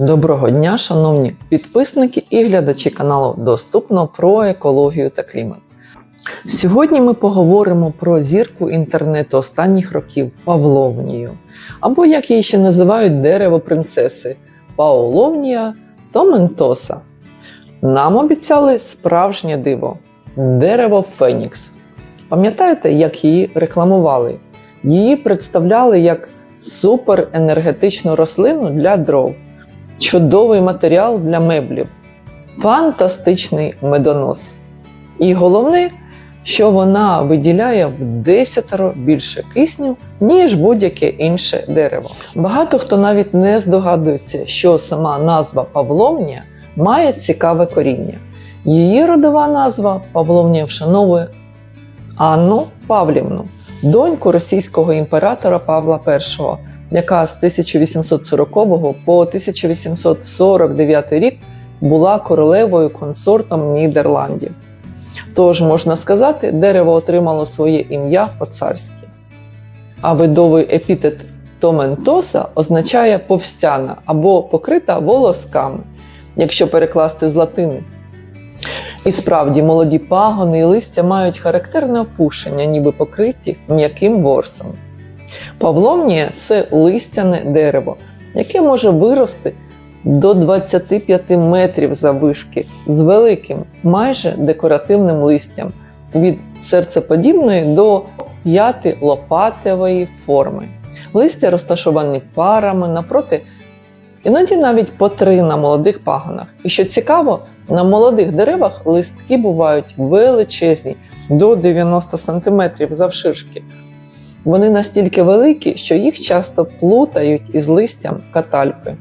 Доброго дня, шановні підписники і глядачі каналу Доступно про екологію та клімат. Сьогодні ми поговоримо про зірку інтернету останніх років Павловнію, або як її ще називають дерево принцеси Паоловнія Томентоса. Нам обіцяли справжнє диво дерево Фенікс. Пам'ятаєте, як її рекламували? Її представляли як суперенергетичну рослину для дров, чудовий матеріал для меблів, фантастичний медонос. І головне, що вона виділяє в десятеро більше кисню, ніж будь-яке інше дерево. Багато хто навіть не здогадується, що сама назва Павловня має цікаве коріння. Її родова назва Павловня вшановує Анну Павлівну, доньку російського імператора Павла І, яка з 1840 по 1849 рік була королевою консортом Нідерландів. Тож, можна сказати, дерево отримало своє ім'я по-царськи. А видовий епітет Томентоса означає повстяна або покрита волосками, якщо перекласти з латини. І справді молоді пагони і листя мають характерне опушення, ніби покриті м'яким ворсом. Павловнія це листяне дерево, яке може вирости до 25 метрів заввишки з великим, майже декоративним листям від серцеподібної до п'яти лопатевої форми. Листя розташовані парами напроти, іноді навіть по три на молодих пагонах. І що цікаво, на молодих деревах листки бувають величезні до 90 см завширшки. Вони настільки великі, що їх часто плутають із листям катальпи.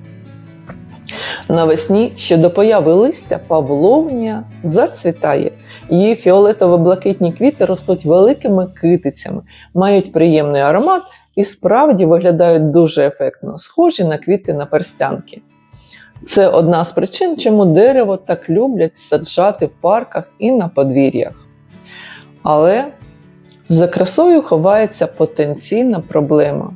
Навесні ще до появи листя павловнія зацвітає. Її фіолетово-блакитні квіти ростуть великими китицями, мають приємний аромат і справді виглядають дуже ефектно, схожі на квіти на перстянки. Це одна з причин, чому дерево так люблять саджати в парках і на подвір'ях. Але за красою ховається потенційна проблема.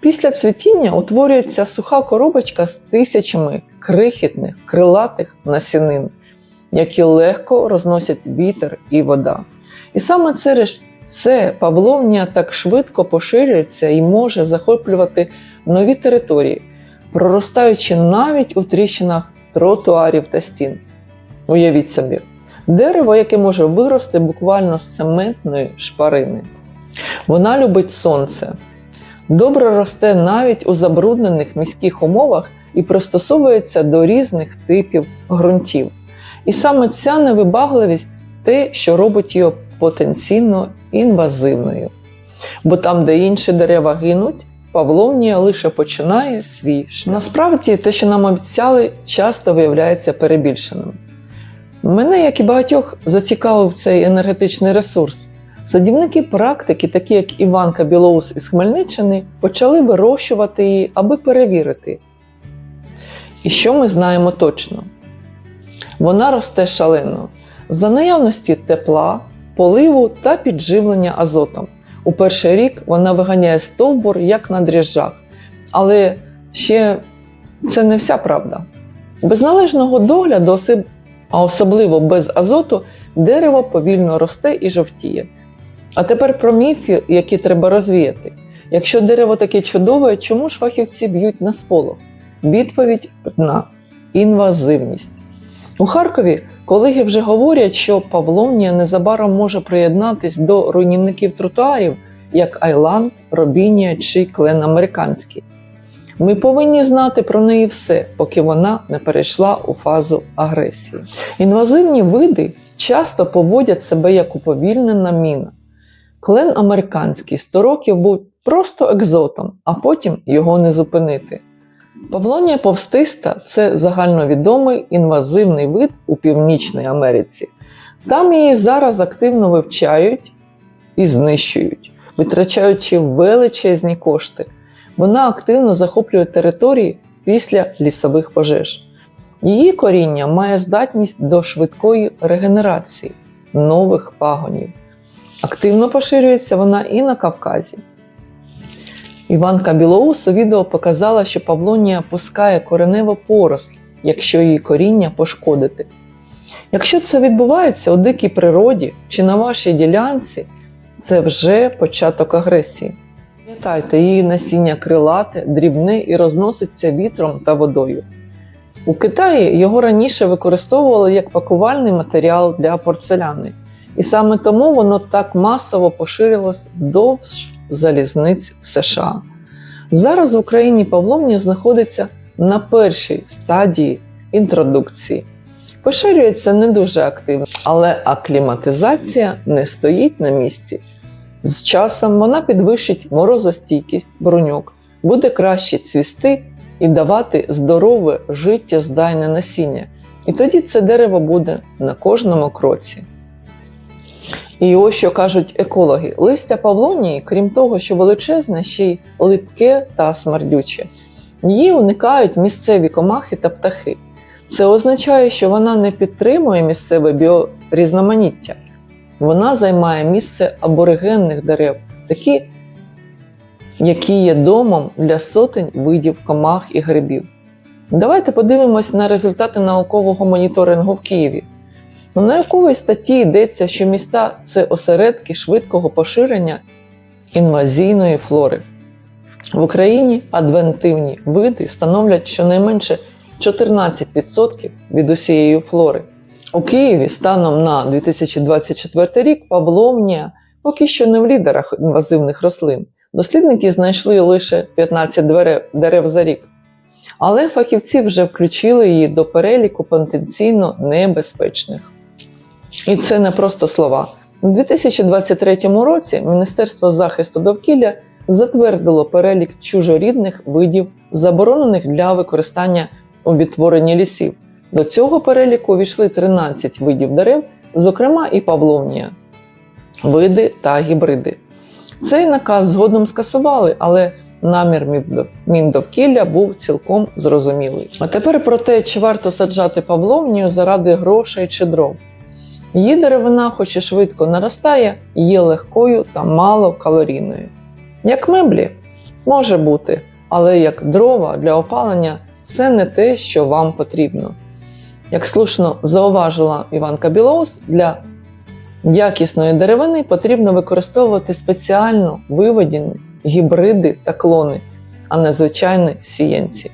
Після цвітіння утворюється суха коробочка з тисячами крихітних крилатих насінин, які легко розносять вітер і вода. І саме через це павловнія так швидко поширюється і може захоплювати нові території, проростаючи навіть у тріщинах тротуарів та стін. Уявіть собі, дерево, яке може вирости буквально з цементної шпарини. Вона любить сонце, добре росте навіть у забруднених міських умовах і пристосовується до різних типів ґрунтів. І саме ця невибагливість те, що робить її потенційно інвазивною. Бо там, де інші дерева гинуть, Павловнія лише починає свій шлях. Насправді, те, що нам обіцяли, часто виявляється перебільшеним. Мене, як і багатьох, зацікавив цей енергетичний ресурс. Садівники практики, такі як Іванка Білоус із Хмельниччини, почали вирощувати її, аби перевірити. І що ми знаємо точно? Вона росте шалено за наявності тепла, поливу та підживлення азотом. У перший рік вона виганяє стовбур як на дріжджах. Але ще це не вся правда. Без належного догляду, а особливо без азоту, дерево повільно росте і жовтіє. А тепер про міфи, які треба розвіяти. Якщо дерево таке чудове, чому ж фахівці б'ють на сполох? Відповідь одна інвазивність. У Харкові колеги вже говорять, що Павловнія незабаром може приєднатись до руйнівників тротуарів, як Айланд, Робінія чи Клен Американський. Ми повинні знати про неї все, поки вона не перейшла у фазу агресії. Інвазивні види часто поводять себе як уповільнена міна. Клен американський 100 років був просто екзотом, а потім його не зупинити. Павлонія повстиста це загальновідомий інвазивний вид у Північній Америці. Там її зараз активно вивчають і знищують, витрачаючи величезні кошти. Вона активно захоплює території після лісових пожеж. Її коріння має здатність до швидкої регенерації нових пагонів. Активно поширюється вона і на Кавказі. Іванка Білоус у відео показала, що павлонія пускає кореневу поросль, якщо її коріння пошкодити. Якщо це відбувається у дикій природі чи на вашій ділянці, це вже початок агресії. Пам'ятайте, її насіння крилате, дрібне і розноситься вітром та водою. У Китаї його раніше використовували як пакувальний матеріал для порцеляни, і саме тому воно так масово поширилось вдовж залізниць в США. Зараз в Україні павловня знаходиться на першій стадії інтродукції. Поширюється не дуже активно, але акліматизація не стоїть на місці. З часом вона підвищить морозостійкість бруньок, буде краще цвісти і давати здорове життєздайне насіння. І тоді це дерево буде на кожному кроці. І ось що кажуть екологи: листя павлонії, крім того, що величезне, ще й липке та смердюче. Її уникають місцеві комахи та птахи. Це означає, що вона не підтримує місцеве біорізноманіття. Вона займає місце аборигенних дерев, такі, які є домом для сотень видів комах і грибів. Давайте подивимось на результати наукового моніторингу в Києві. У науковій статті йдеться, що міста це осередки швидкого поширення інвазійної флори. В Україні адвентивні види становлять щонайменше 14% від усієї флори. У Києві станом на 2024 рік павловнія поки що не в лідерах інвазивних рослин. Дослідники знайшли лише 15 дерев, дерев за рік. Але фахівці вже включили її до переліку потенційно небезпечних. І це не просто слова. У 2023 році Міністерство захисту довкілля затвердило перелік чужорідних видів, заборонених для використання у відтворенні лісів. До цього переліку увійшли 13 видів дерев, зокрема і павловнія, види та гібриди. Цей наказ згодом скасували, але намір Міндовкілля був цілком зрозумілий. А тепер про те, чи варто саджати павловнію заради грошей чи дров. Її деревина, хоч і швидко наростає, є легкою та малокалорійною. Як меблі може бути, але як дрова для опалення це не те, що вам потрібно. Як слушно зауважила Іванка Білоус, для якісної деревини потрібно використовувати спеціально виведені гібриди та клони, а не звичайні сієнці.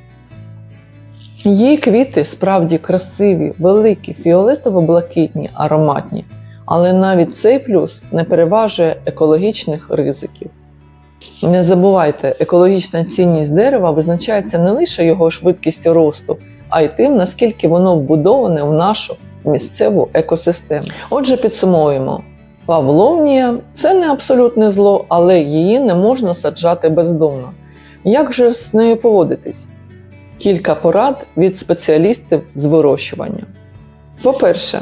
Її квіти справді красиві, великі, фіолетово-блакитні, ароматні, але навіть цей плюс не переважує екологічних ризиків. Не забувайте, екологічна цінність дерева визначається не лише його швидкістю росту, а й тим, наскільки воно вбудоване в нашу місцеву екосистему. Отже, підсумуємо: Павловнія це не абсолютне зло, але її не можна саджати бездомно. Як же з нею поводитись? Кілька порад від спеціалістів з вирощування. По-перше,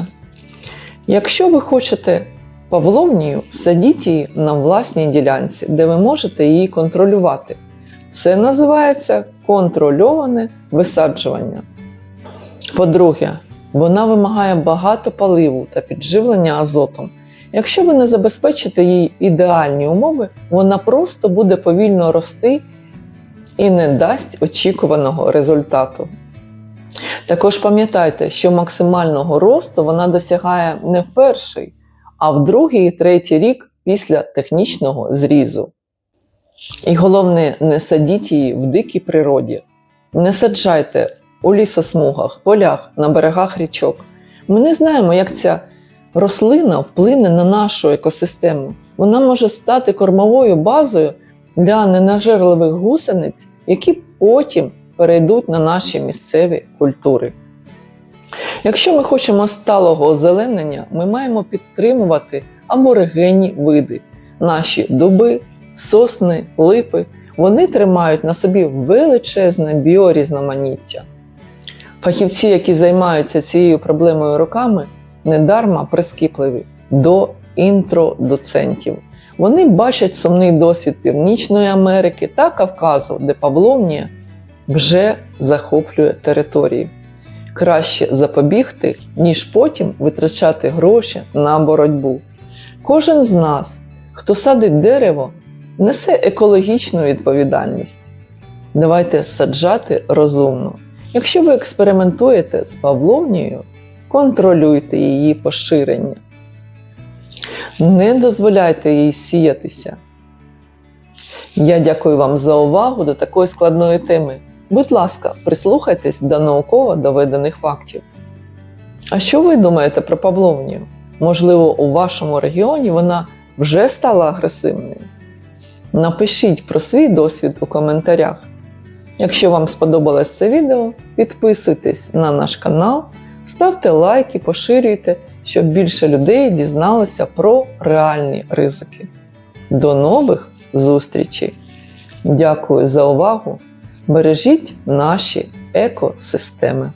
якщо ви хочете павловнію, садіть її на власній ділянці, де ви можете її контролювати. Це називається контрольоване висаджування. По-друге, вона вимагає багато паливу та підживлення азотом. Якщо ви не забезпечите їй ідеальні умови, вона просто буде повільно рости і не дасть очікуваного результату. Також пам'ятайте, що максимального росту вона досягає не в перший, а в другий і третій рік після технічного зрізу. І головне, не садіть її в дикій природі. Не саджайте у лісосмугах, полях, на берегах річок. Ми не знаємо, як ця рослина вплине на нашу екосистему. Вона може стати кормовою базою для ненажерливих гусениць, які потім перейдуть на наші місцеві культури. Якщо ми хочемо сталого озеленення, ми маємо підтримувати аборигенні види, наші дуби, сосни, липи. Вони тримають на собі величезне біорізноманіття. Фахівці, які займаються цією проблемою роками, недарма прискіпливі до інтродоцентів. Вони бачать сумний досвід Північної Америки та Кавказу, де Павловнія вже захоплює території. Краще запобігти, ніж потім витрачати гроші на боротьбу. Кожен з нас, хто садить дерево, несе екологічну відповідальність. Давайте саджати розумно. Якщо ви експериментуєте з павловнією, контролюйте її поширення. Не дозволяйте їй сіятися. Я дякую вам за увагу до такої складної теми. Будь ласка, прислухайтесь до науково доведених фактів. А що ви думаєте про павловнію? Можливо, у вашому регіоні вона вже стала агресивною? Напишіть про свій досвід у коментарях. Якщо вам сподобалось це відео, підписуйтесь на наш канал, ставте лайки, поширюйте, щоб більше людей дізналося про реальні ризики. До нових зустрічей! Дякую за увагу! Бережіть наші екосистеми!